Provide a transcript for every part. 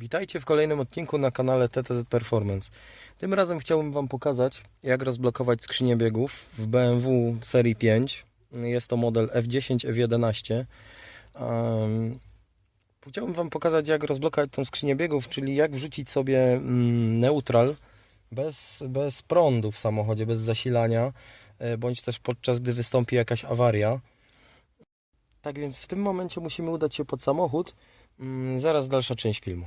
Witajcie w kolejnym odcinku na kanale TTZ Performance. Tym razem chciałbym Wam pokazać, jak rozblokować skrzynię biegów w BMW serii 5. Jest to model F10, F11. Um, chciałbym Wam pokazać, jak rozblokować tą skrzynię biegów, czyli jak wrzucić sobie mm, neutral bez, bez prądu w samochodzie, bez zasilania, e, bądź też podczas gdy wystąpi jakaś awaria. Tak więc w tym momencie musimy udać się pod samochód. Mm, Zaraz dalsza część filmu.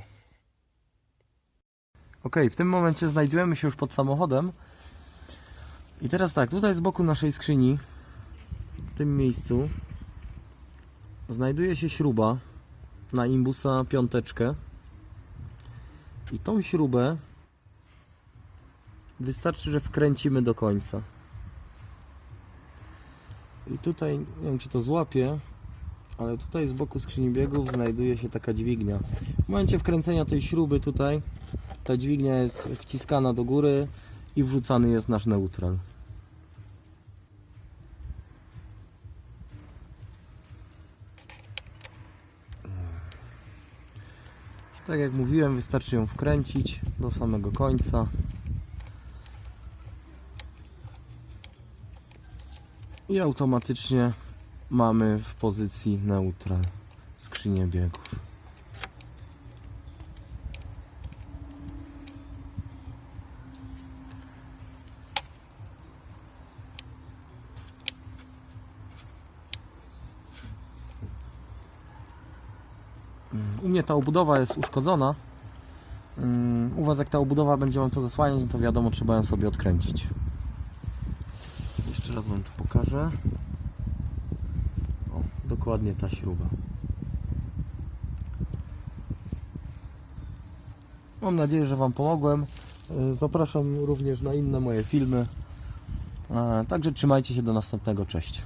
Ok, w tym momencie znajdujemy się już pod samochodem. I teraz tak, tutaj z boku naszej skrzyni, w tym miejscu, znajduje się śruba na imbusa piąteczkę. I tą śrubę wystarczy, że wkręcimy do końca. I tutaj, nie wiem czy to złapie, ale tutaj z boku skrzyni biegów znajduje się taka dźwignia. W momencie wkręcenia tej śruby tutaj, ta dźwignia jest wciskana do góry i wrzucany jest nasz neutral. Tak jak mówiłem, wystarczy ją wkręcić do samego końca. I automatycznie mamy w pozycji neutral skrzynię biegów. U mnie ta obudowa jest uszkodzona. Mm, U Was jak ta obudowa będzie Wam to zasłaniać, to wiadomo trzeba ją sobie odkręcić. Jeszcze raz Wam to pokażę. O, dokładnie ta śruba. Mam nadzieję, że Wam pomogłem. E, Zapraszam również na inne moje filmy. E, Także trzymajcie się do następnego. Cześć.